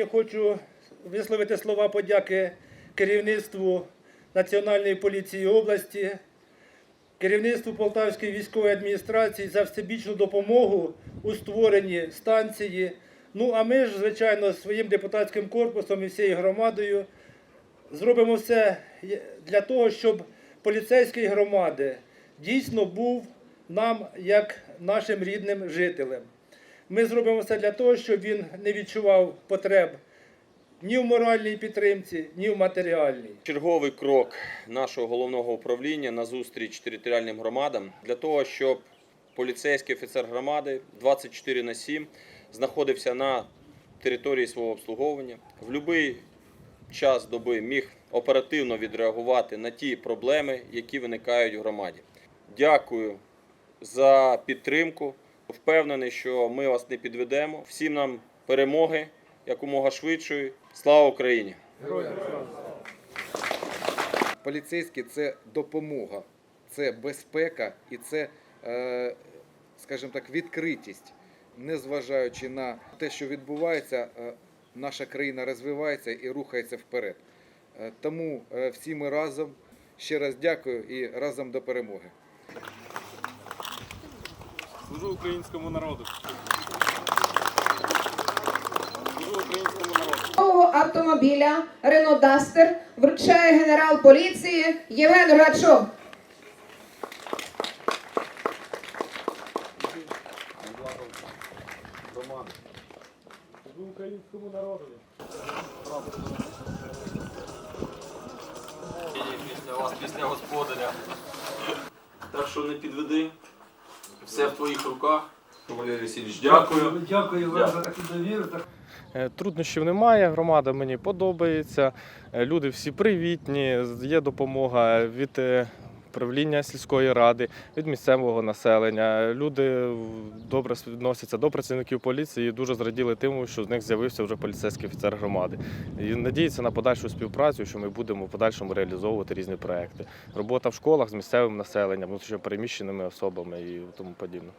хочу висловити слова подяки керівництву Національної поліції області, керівництву Полтавської військової адміністрації за всебічну допомогу у створенні станції. Ну а ми ж, звичайно, своїм депутатським корпусом і всією громадою зробимо все для того, щоб поліцейський громади дійсно був нам як нашим рідним жителем. Ми зробимо все для того, щоб він не відчував потреб ні в моральній підтримці, ні в матеріальній. Черговий крок нашого головного управління на зустріч територіальним громадам для того, щоб поліцейський офіцер громади 24 на 7 знаходився на території свого обслуговування, в будь-який час доби міг оперативно відреагувати на ті проблеми, які виникають в громаді. Дякую за підтримку. Впевнений, що ми вас не підведемо. Всім нам перемоги якомога швидшої. Слава Україні! Поліцейський це допомога, це безпека і це, е, скажімо так, відкритість. Незважаючи на те, що відбувається, е, наша країна розвивається і рухається вперед. Е, Тому всі ми разом ще раз дякую і разом до перемоги. Служу українському народу. Служу українському народу. Автомобіля Renault Duster вручає генерал поліції Євген Грачов. Служу українському народу. Після вас, після господаря. Так що не підведи. Все в твоїх руках. Валерій Васильович, дякую. Дякую вам за таку довіру. Е, Труднощів немає, громада мені подобається. Е, Люди всі привітні, є допомога від е, правління сільської ради, від місцевого населення. Люди добре відносяться до працівників поліції і дуже зраділи тим, що з них з'явився вже поліцейський офіцер громади. І надіються на подальшу співпрацю, що ми будемо в подальшому реалізовувати різні проекти. Робота в школах з місцевим населенням, внутрішньопереміщеними особами і тому подібне.